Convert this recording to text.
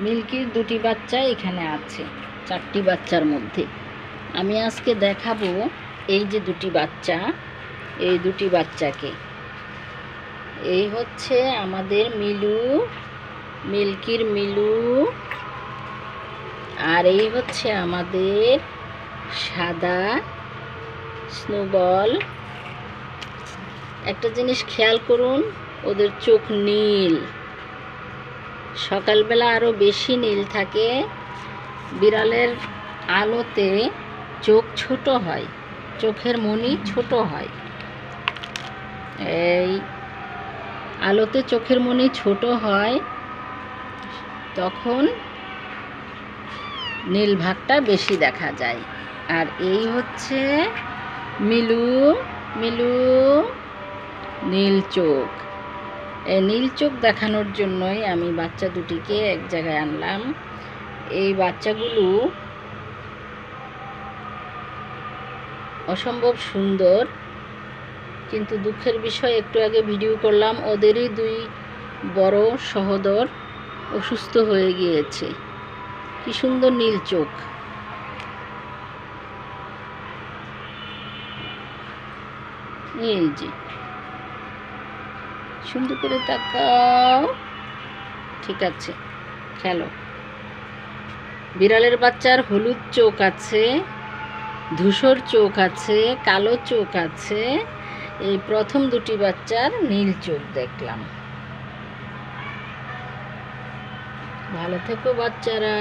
মিল্কির দুটি বাচ্চা এখানে আছে, চারটি বাচ্চার মধ্যে। আমি আজকে দেখাবো এই যে দুটি বাচ্চা, এই দুটি বাচ্চাকে। এই হচ্ছে আমাদের মিলু, মিল্কির মিলু। আর এই হচ্ছে আমাদের সাদা স্নোবল। একটা জিনিস খেয়াল করুন, ওদের চোখ নীল। সকালবেলা আরও বেশি নীল থাকে। বিড়ালের আলোতে চোখ ছোট হয়, চোখের মনি ছোট হয়। এই আলোতে চোখের মনি ছোট হয়, তখন নীল ভাগটা বেশি দেখা যায়। আর এই হচ্ছে মিলু মিলু, নীল চোখ। নীল চোখ দেখানোর জন্যই আমি বাচ্চা দুটিকে এক জায়গায় আনলাম। এই বাচ্চাগুলো অসম্ভব সুন্দর, কিন্তু দুঃখের বিষয়, একটু আগে ভিডিও করলাম, ওদেরই দুই বড় সহোদর অসুস্থ হয়ে গিয়েছে। কি সুন্দর নীল চোখ। এই যে। সুন্দর করে তাকাও। ঠিক আছে, খেলো। বিড়ালের বাচ্চার হলুদ চোখ আছে, ধূসর চোখ আছে, কালো চোখ আছে। এই প্রথম দুটি বাচ্চার নীল চোখ দেখলাম। ভালো থেকো বাচ্চারা।